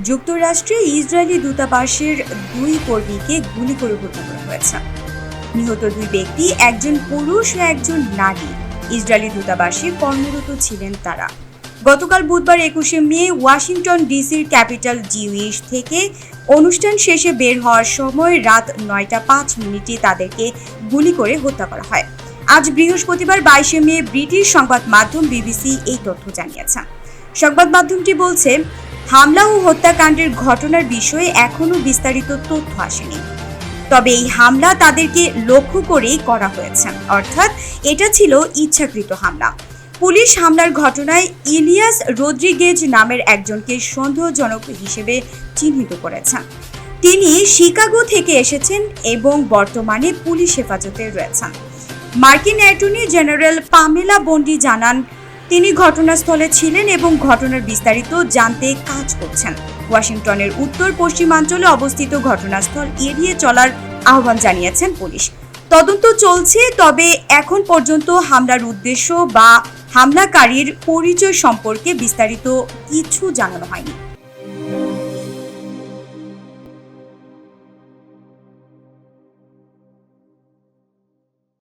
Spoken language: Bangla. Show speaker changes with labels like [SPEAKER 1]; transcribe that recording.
[SPEAKER 1] যুক্তরাষ্ট্রে ইসরায়েলি দূতাবাসের দুই কর্মীকে গুলি করে হত্যা করা হয়েছে। নিহত দুই ব্যক্তি, একজন পুরুষ ও একজন নারী। ইসরায়েলি দূতাবাসে কর্মরত ছিলেন তারা। গতকাল বুধবার একুশে মে ওয়াশিংটন ডিসির ক্যাপিটাল জিউইশ থেকে অনুষ্ঠান শেষে বের হওয়ার সময় রাত নয়টা পাঁচ মিনিটে তাদেরকে গুলি করে হত্যা করা হয়। আজ বৃহস্পতিবার বাইশে মে ব্রিটিশ সংবাদ মাধ্যম বিবিসি এই তথ্য জানিয়েছে। সংবাদ মাধ্যমটি বলছে হামলা ও হত্যাকাণ্ডের ঘটনার বিষয়ে এখনও বিস্তারিত তথ্য আসেনি। তবে এই হামলা তাদেরকে লক্ষ্য করেই করা হয়েছে। অর্থাৎ এটা ছিল ইচ্ছাকৃত হামলা। পুলিশ হামলার ঘটনায় ইলিয়াস রদ্রিগেজ নামের একজনকে সন্দেহজনক হিসেবে চিহ্নিত করেছেন তিনি শিকাগো থেকে এসেছেন এবং বর্তমানে পুলিশ হেফাজতে রয়েছেন। মার্কিন অ্যাটর্নি জেনারেল পামেলা বন্ডি জানান তিনি ঘটনাস্থলে ছিলেন এবং ঘটনার বিস্তারিত জানতে কাজ করছেন। ওয়াশিংটনের উত্তর পশ্চিমাঞ্চলে অবস্থিত ঘটনাস্থল এড়িয়ে চলার আহ্বান জানিয়েছেন পুলিশ। তদন্ত চলছে, তবে এখন পর্যন্ত হামলার উদ্দেশ্য বা হামলাকারীর পরিচয় সম্পর্কে বিস্তারিত কিছু জানানো হয়নি।